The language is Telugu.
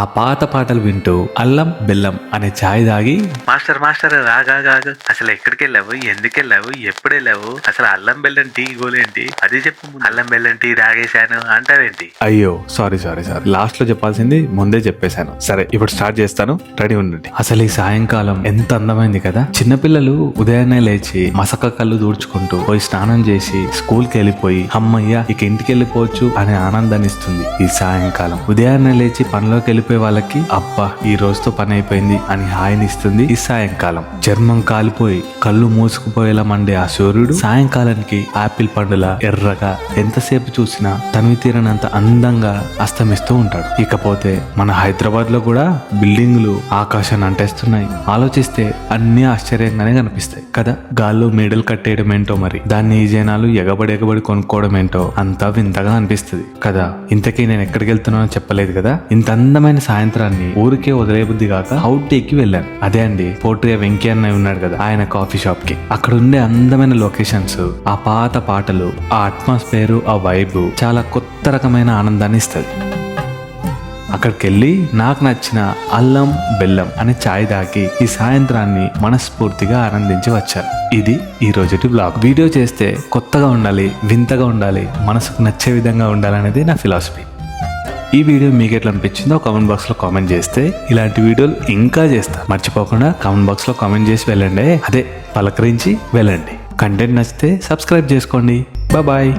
ఆ పాత పాటలు వింటూ అల్లం బెల్లం అనే ఛాయ్ తాగి మాస్టర్ మాస్టర్ రాగా అసలు ఎక్కడికి వెళ్ళావు ఎందుకు వెళ్ళావు ఎప్పుడు వెళ్ళావు అసలు అల్లం బెల్లం టీ గోలేంటి అది చెప్పు. అల్లం బెల్లం టీ తాగేశాను అంటావేంటి? అయ్యో సారీ సారీ సారీ. లాస్ట్లో చెప్పాల్సింది ముందే చెప్పేశాను. సరే ఇప్పుడు స్టార్ట్ చేస్తాను. రెడీ ఉండండి. అసలు ఈ సాయంకాలం ఎంత అందమైంది కదా? చిన్నపిల్లలు ఉదయాన్నే లేచి మసక కళ్ళు దూడ్చుకుంటూ పోయి స్నానం చేసి స్కూల్కి వెళ్ళిపోయి అమ్మయ్య ఇక ఇంటికి వెళ్ళిపోవచ్చు అనే ఆనందాన్ని ఇస్తుంది ఈ సాయంకాలం. ఉదయాన్నే లేచి పనిలోకి వెళ్ళిపోయే వాళ్ళకి అబ్బా ఈ రోజుతో పని అయిపోయింది అని హాయిని ఇస్తుంది ఈ సాయంకాలం. చర్మం కాలిపోయి కళ్ళు మూసుకుపోయేలా మండే ఆ సూర్యుడు సాయంకాలానికి ఆపిల్ పండుల ఎర్రగా ఎంతసేపు చూసినా తనివి తీరనంత అందంగా అస్తమిస్తూ ఉంటాడు. ఇకపోతే మన హైదరాబాద్లో కూడా బిల్డింగ్లు ఆకాశాన్ని అంటేస్తున్నాయి. ఆలోచిస్తే అన్ని ఆశ్చర్యంగానే కనిపిస్తాయి కదా? గాల్లో మేడలు కట్టేయడం ఏంటో మరి? దాన్ని ఈ జనాలు ఎగబడి ఎగబడి కొనుక్కోవడం ఏంటో అంతా వింతగా అనిపిస్తుంది కదా? ఇంతకీ నేను ఎక్కడికి వెళ్తున్నానో చెప్పలేదు కదా? ఇంత అందమైన సాయంత్రాన్ని ఊరికే వదిలేబుద్ది కాక అవుట్కి వెళ్ళాను. అదే అండి పోట్రియా వెంకయ్య అన్నయ్య ఉన్నాడు కదా ఆయన కాఫీ షాప్కి అక్కడ ఉండే అందమైన లొకేషన్స్ ఆ పాత పాటలు ఆ అట్మాస్ఫియర్ ఆ వైబ్ చాలా కొత్త రకమైన ఆనందాన్ని ఇస్తుంది అక్కడికి వెళ్ళి నాకు నచ్చిన అల్లం బెల్లం అనే ఛాయ్ తాకి ఈ సాయంత్రాన్ని మనస్ఫూర్తిగా ఆనందించి వచ్చాను ఇది ఈ రోజుటి బ్లాగ్. వీడియో చేస్తే కొత్తగా ఉండాలి వింతగా ఉండాలి మనసుకు నచ్చే విధంగా ఉండాలనేది నా ఫిలాసఫీ. ఈ వీడియో మీకు ఎట్లా అనిపించిందో కామెంట్ బాక్స్లో కామెంట్ చేస్తే ఇలాంటి వీడియోలు ఇంకా చేస్తా. మర్చిపోకుండా కామెంట్ బాక్స్లో కామెంట్ చేసి వెళ్ళండి. అదే పలకరించి వెళ్ళండి. కంటెంట్ నచ్చితే సబ్స్క్రైబ్ చేసుకోండి. బాయ్